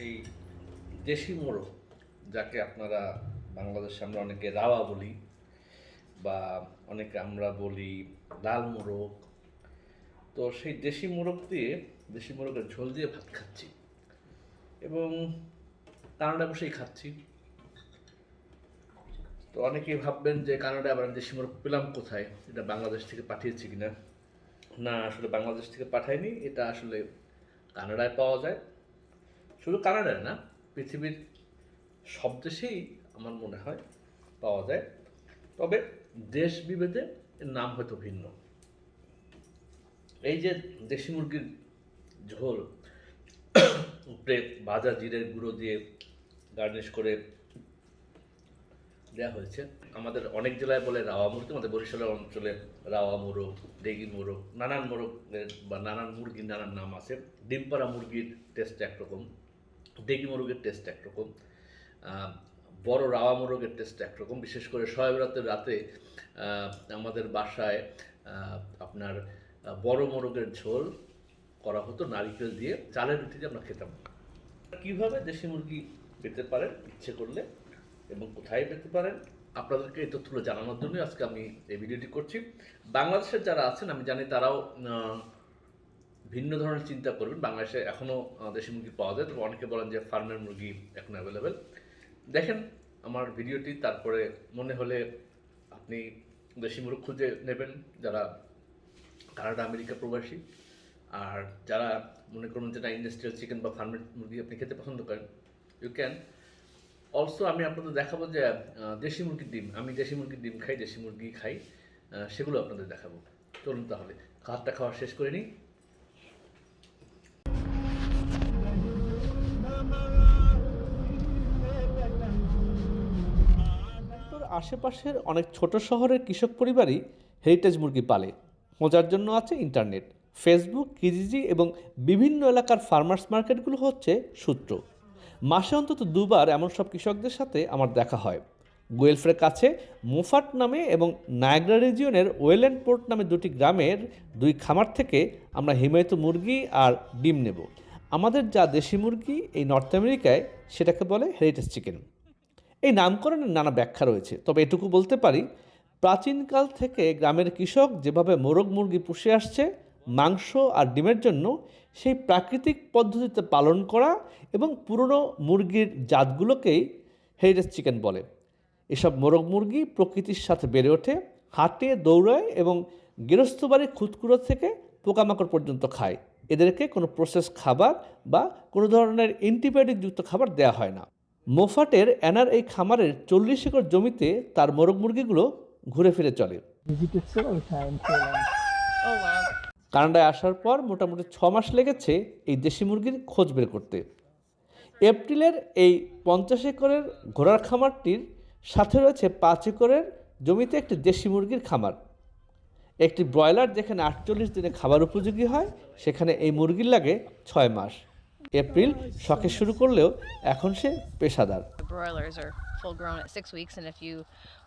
সেই দেশি মোরগ, যাকে আপনারা বাংলাদেশে আমরা অনেকে রাওয়া বলি বা অনেকে আমরা বলি লাল মোরগ। তো সেই দেশি মোরগ দিয়ে, দেশি মোরগের ঝোল দিয়ে ভাত খাচ্ছি এবং কানাডা বসেই খাচ্ছি। তো অনেকেই ভাববেন যে কানাডায় আবার দেশি মোরগ পেলাম কোথায়? এটা বাংলাদেশ থেকে পাঠিয়েছি কিনা? না, আসলে বাংলাদেশ থেকে পাঠায়নি এটা আসলে কানাডায় পাওয়া যায়। শুধু কানাডায় না, পৃথিবীর সব দেশেই আমার মনে হয় পাওয়া যায়। তবে দেশ বিভেদে এর নাম হয়তো ভিন্ন। এই যে দেশি মুরগির ঝোল উপরে ভাজা জিরের গুঁড়ো দিয়ে গার্নিশ করে দেওয়া হয়েছে। আমাদের অনেক জেলায় বলে রাওয়া মুরগি, আমাদের বরিশালের অঞ্চলে রাওয়া মোরগ, ডেগি মোরগ, নানান মোরগ বা নানান মুরগির নানান নাম আছে। ডিম পাড়া মুরগির টেস্ট একরকম। ডেগি মোরগের টেস্ট একরকম বড় রাওয়া মোরগের টেস্ট একরকম, বিশেষ করে শয়ে রাতের রাতে আমাদের বাসায় আপনার বড় মোরগের ঝোল করা হতো নারিকেল দিয়ে, চালের রুটি দিয়ে আমরা খেতাম। কীভাবে দেশি মুরগি পেতে পারেন, ইচ্ছে করলে, এবং কোথায় পেতে পারেন, আপনাদেরকে এই তথ্যগুলো জানানোর জন্য আজকে আমি এই ভিডিওটি করছি। বাংলাদেশের যারা আছেন, আমি জানি তারাও ভিন্ন ধরনের চিন্তা করবেন। বাংলাদেশে এখনও দেশি মুরগি পাওয়া যায়। তবে অনেকে বলেন যে ফার্মের মুরগি এখন অ্যাভেলেবেল দেখেন, আমার ভিডিওটি তারপরে মনে হলে আপনি দেশি মুরগ খুঁজে নেবেন, যারা কানাডা, আমেরিকা প্রবাসী। আর যারা মনে করুন যেটা ইন্ডাস্ট্রিয়াল চিকেন বা ফার্মের মুরগি আপনি খেতে পছন্দ করেন ইউ ক্যান অলসো আমি আপনাদের দেখাবো যে দেশি মুরগির ডিম, আমি দেশি মুরগির ডিম খাই, দেশি মুরগি খাই সেগুলো আপনাদের দেখাবো। চলুন তাহলে, খাবারটা খাওয়া শেষ করে নিই। আশেপাশের অনেক ছোট শহরের কৃষক পরিবারই হেরিটেজ মুরগি পালে। মজার জন্য আছে ইন্টারনেট ফেসবুক কিজিজি এবং বিভিন্ন এলাকার ফার্মার্স মার্কেটগুলো হচ্ছে সূত্র। মাসে অন্তত দুবার এমন সব কৃষকদের সাথে আমার দেখা হয়। গোয়েলফের কাছে মুফাট নামে এবং নায়াগ্রা রিজিয়নের ওয়েল্যান্ড পোর্ট নামে দুটি গ্রামের দুই খামার থেকে আমরা হিমায়িত মুরগি আর ডিম নেব। আমাদের যা দেশি মুরগি এই নর্থ আমেরিকায় সেটাকে বলে হেরিটেজ চিকেন এই নামকরণের নানা ব্যাখ্যা রয়েছে। তবে এটুকু বলতে পারি, প্রাচীনকাল থেকে গ্রামের কৃষক যেভাবে মোরগ মুরগি পুষে আসছে, মাংস আর ডিমের জন্য সেই প্রাকৃতিক পদ্ধতিতে পালন করা এবং পুরনো মুরগির জাতগুলোকেই হেরিটেজ চিকেন বলে। এসব মোরগ মুরগি প্রকৃতির সাথে বেড়ে ওঠে, হাটে, দৌড়ায় এবং গৃহস্থ বাড়ির খুদকুড়ো থেকে পোকামাকড় পর্যন্ত খায়। এদেরকে কোনো প্রসেস খাবার বা কোনো ধরনের অ্যান্টিবায়োটিকযুক্ত খাবার দেওয়া হয় না। মোফাটের অ্যানার এই খামারের চল্লিশ একর জমিতে তার মোরগ মুরগিগুলো ঘুরে ফিরে চলে. কানাডায় আসার পর মোটামুটি ছ মাস লেগেছে এই দেশি মুরগির খোঁজ বের করতে। এপ্রিলের এই পঞ্চাশ একরের ঘোড়ার খামারটির সাথে রয়েছে পাঁচ একরের জমিতে একটি দেশি মুরগির খামার। একটি ব্রয়লার যেখানে আটচল্লিশ দিনে খাবার উপযোগী হয়, সেখানে এই মুরগির লাগে ছয় মাস। এপ্রিল শখে শুরু করলেও এখন সে পেশাদার। Broilers are full grown at six weeks, and if you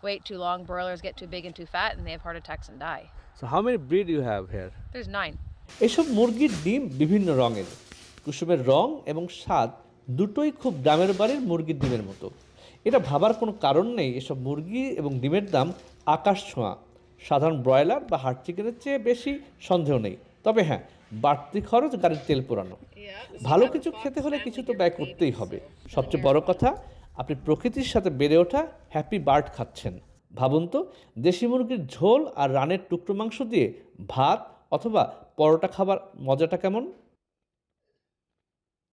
wait too long, broilers get too big and too fat, and they have heart attacks and die. So how many breed you have here There's nine. এসব মুরগির ডিম বিভিন্ন রঙের। কুসুমের রং এবং স্বাদ দুটোই খুব দামের বাড়ির মুরগির ডিমের মতো। এটা ভাবার কোনো কারণ নেই এসব মুরগি এবং ডিমের দাম আকাশ ছোঁয়া। সাধারণ ব্রয়লার বা হার্ট চিকেনের চেয়ে বেশি সন্দেহ নেই। তবে হ্যাঁ বাড়তি খরচ গাড়ির তেল পোড়ানো। ভালো কিছু খেতে হলে কিছু তো ব্যয় করতেই হবে। সবচেয়ে বড় কথা, আপনি প্রকৃতির সাথে বেড়ে ওঠা হ্যাপি বার্ড খাচ্ছেন। ভাবুন তো, দেশি মুরগির ঝোল আর রানের টুকরো মাংস দিয়ে ভাত অথবা পরোটা খাবার মজাটা কেমন?